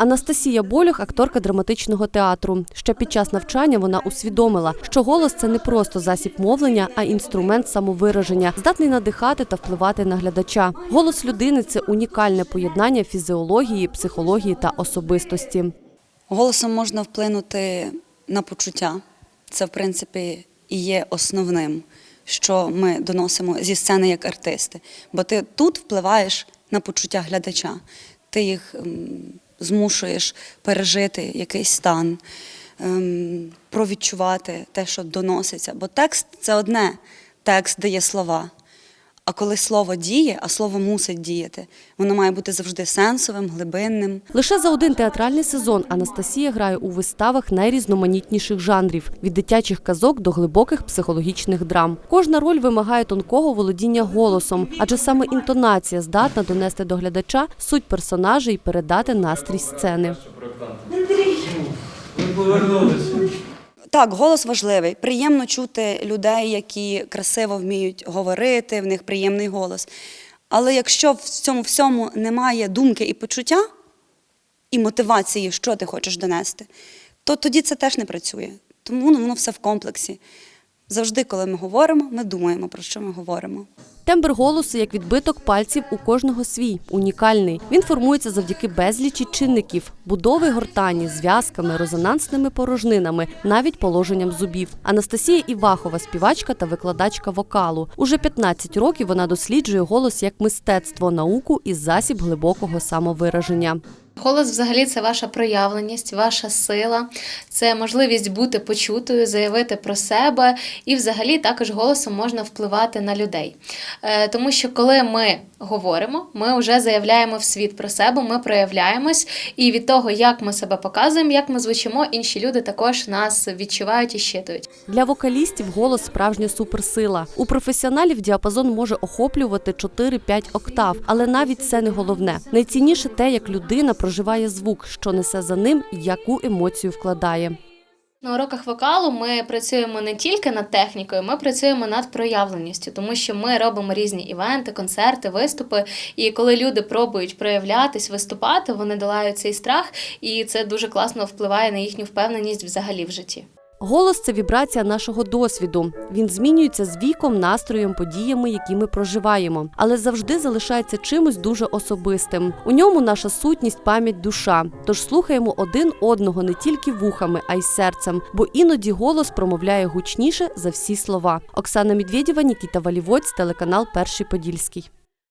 Анастасія Болюх акторка драматичного театру. Ще під час навчання вона усвідомила, що голос це не просто засіб мовлення, а інструмент самовираження, здатний надихати та впливати на глядача. Голос людини це унікальне поєднання фізіології, психології та особистості. Голосом можна вплинути на почуття. Це, в принципі, і є основним, що ми доносимо зі сцени як артисти. Бо ти тут впливаєш на почуття глядача. Ти їх змушуєш пережити якийсь стан, ем, провідчувати те, що доноситься. Бо текст це одне, текст дає слова. А коли слово діє, а слово мусить діяти, воно має бути завжди сенсовим, глибинним. Лише за один театральний сезон Анастасія грає у виставах найрізноманітніших жанрів від дитячих казок до глибоких психологічних драм. Кожна роль вимагає тонкого володіння голосом, адже саме інтонація здатна донести до глядача суть персонажа і передати настрій сцени. Ви повернулися. Так, голос важливий. Приємно чути людей, які красиво вміють говорити, в них приємний голос. Але якщо в цьому всьому немає думки і почуття, і мотивації, що ти хочеш донести, то тоді це теж не працює. Тому воно все в комплексі. Завжди, коли ми говоримо, ми думаємо, про що ми говоримо. Тембр голосу як відбиток пальців у кожного свій, унікальний. Він формується завдяки безлічі чинників, будови гортані, зв'язками, резонансними порожнинами, навіть положенням зубів. Анастасія Івахова, співачка та викладачка вокалу. Уже 15 років вона досліджує голос як мистецтво, науку і засіб глибокого самовираження. Голос взагалі це ваша проявленість, ваша сила, це можливість бути почутою, заявити про себе, і взагалі також голосом можна впливати на людей. Е, Тому що коли ми говоримо, ми вже заявляємо в світ про себе, ми проявляємось, і від того, як ми себе показуємо, як ми звучимо, інші люди також нас відчувають і щитують. Для вокалістів голос справжня суперсила. У професіоналів діапазон може охоплювати 4-5 октав, але навіть це не головне. Найцінніше те, як людина проживає звук, що несе за ним, яку емоцію вкладає. На уроках вокалу ми працюємо не тільки над технікою, ми працюємо над проявленістю, тому що ми робимо різні івенти, концерти, виступи. І коли люди пробують проявлятись, виступати, вони долають цей страх, і це дуже класно впливає на їхню впевненість взагалі в житті. Голос це вібрація нашого досвіду. Він змінюється з віком, настроєм, подіями, які ми проживаємо, але завжди залишається чимось дуже особистим. У ньому наша сутність, пам'ять, душа. Тож слухаємо один одного не тільки вухами, а й серцем, бо іноді голос промовляє гучніше за всі слова. Оксана Медведєва, Нікіта Валівоць, телеканал Перший Подільський.